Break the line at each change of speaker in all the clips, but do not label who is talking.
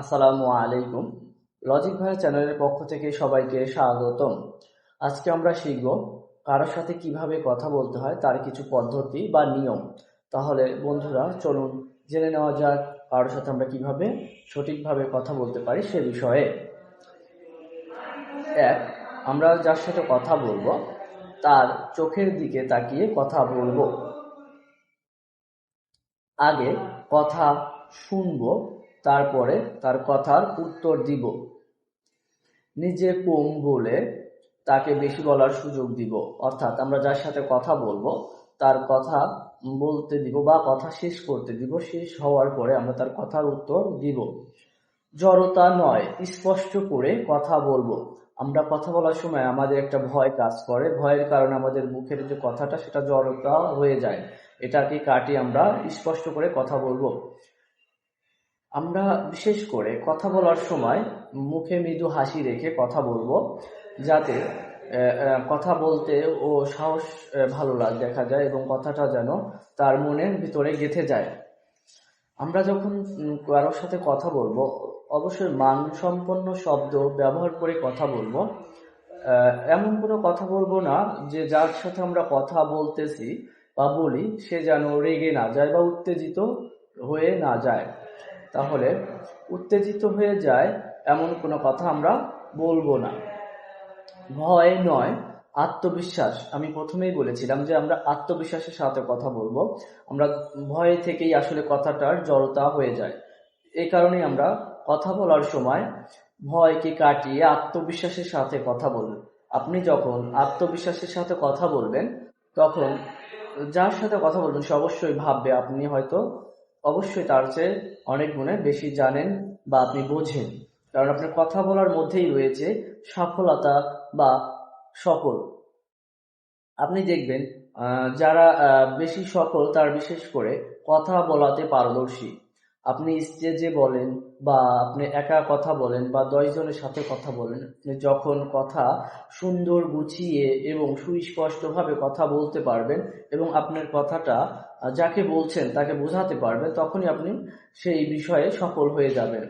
আসসালামু আলাইকুম। লজিক ভাই চ্যানেলের পক্ষ থেকে সবাইকে স্বাগতম। আজকে আমরা শিখব কারোর সাথে কীভাবে কথা বলতে হয়, তার কিছু পদ্ধতি বা নিয়ম। তাহলে বন্ধুরা, চলুন জেনে নেওয়া যাক কারোর সাথে আমরা কীভাবে সঠিকভাবে কথা বলতে পারি সে বিষয়ে। এক, আমরা যার সাথে কথা বলব, তার চোখের দিকে তাকিয়ে কথা বলব। আগে কথা শুনব তারপরে তার কথার উত্তর দিব। নিজে কম বলে তাকে বেশি বলার সুযোগ দিব। অর্থাৎ আমরা যার সাথে কথা বলব, তার কথা বলতে দিব বা কথা শেষ করতে দিব, শেষ হওয়ার পরে আমরা তার কথার উত্তর দিব। জড়তা নয়, স্পষ্ট করে কথা বলব। আমরা কথা বলার সময় আমাদের একটা ভয় কাজ করে। ভয়ের কারণে আমাদের মুখের যে কথাটা, সেটা জড়তা হয়ে যায়। এটাকে কাটিয়ে আমরা স্পষ্ট করে কথা বলব। আমরা বিশেষ করে কথা বলার সময় মুখে মৃদু হাসি রেখে কথা বলব, যাতে কথা বলতে ও সাহস ভালো লাগ দেখা যায় এবং কথাটা যেন তার মনের ভিতরে গেঁথে যায়। আমরা যখন কারোর সাথে কথা বলব, অবশ্যই মানসম্পন্ন শব্দ ব্যবহার করে কথা বলব। এমন কোনো কথা বলব না যে যার সাথে আমরা কথা বলতেছি বা বলি, সে যেন রেগে না যায় বা উত্তেজিত হয়ে না যায়। তাহলে উত্তেজিত হয়ে যায় এমন কোনো কথা আমরা বলব না। ভয় নয়, আত্মবিশ্বাস। আমি প্রথমেই বলেছিলাম যে আমরা আত্মবিশ্বাসের সাথে কথা বলব। আমরা ভয় থেকেই আসলে কথাটার জড়তা হয়ে যায়। এ কারণেই আমরা কথা বলার সময় ভয়কে কাটিয়ে আত্মবিশ্বাসের সাথে কথা বলবেন আপনি যখন আত্মবিশ্বাসের সাথে কথা বলবেন, তখন যার সাথে কথা বলবেন সে অবশ্যই ভাববে আপনি হয়তো অবশ্যই তার চেয়ে অনেক গুণে বেশি জানেন বা আপনি বোঝেন। কারণ আপনার কথা বলার মধ্যেই রয়েছে সফলতা বা সফল। আপনি দেখবেন যারা বেশি সফল, তার বিশেষ করে কথা বলাতে পারদর্শী। আপনি স্টেজে বলেন বা আপনি একা কথা বলেন বা দশজনের সাথে কথা বলেন যখন কথা সুন্দর গুছিয়ে এবং সুস্পষ্টভাবে কথা বলতে পারবেন এবং আপনার কথাটা যাকে বলছেন তাকে বোঝাতে পারবেন, তখনই আপনি সেই বিষয়ে সফল হয়ে যাবেন।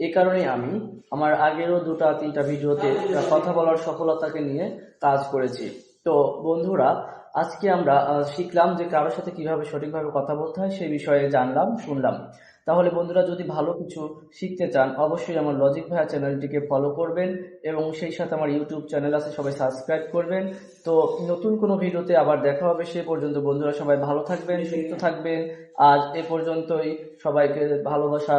এ কারণে আমি আমার আগেরও দুটা, তিনটা ভিডিওতে কথা বলার সফলতাকে নিয়ে কাজ করেছি। তো বন্ধুরা, আজকে আমরা শিখলাম যে কারোর সাথে কীভাবে সঠিকভাবে কথা বলতে হয় সেই বিষয়ে জানলাম, শুনলাম। তাহলে বন্ধুরা যদি ভালো কিছু শিখতে চান, অবশ্যই আমার লজিক ভাইয়া চ্যানেলটিকে ফলো করবেন এবং সেই সাথে আমার ইউটিউব চ্যানেল আছে, সবাই সাবস্ক্রাইব করবেন। তো নতুন কোনো ভিডিওতে আবার দেখা হবে সে পর্যন্ত বন্ধুরা সবাই ভালো থাকবেন, সুস্থ থাকবেন। আজ এ পর্যন্তই। সবাইকে ভালোবাসা।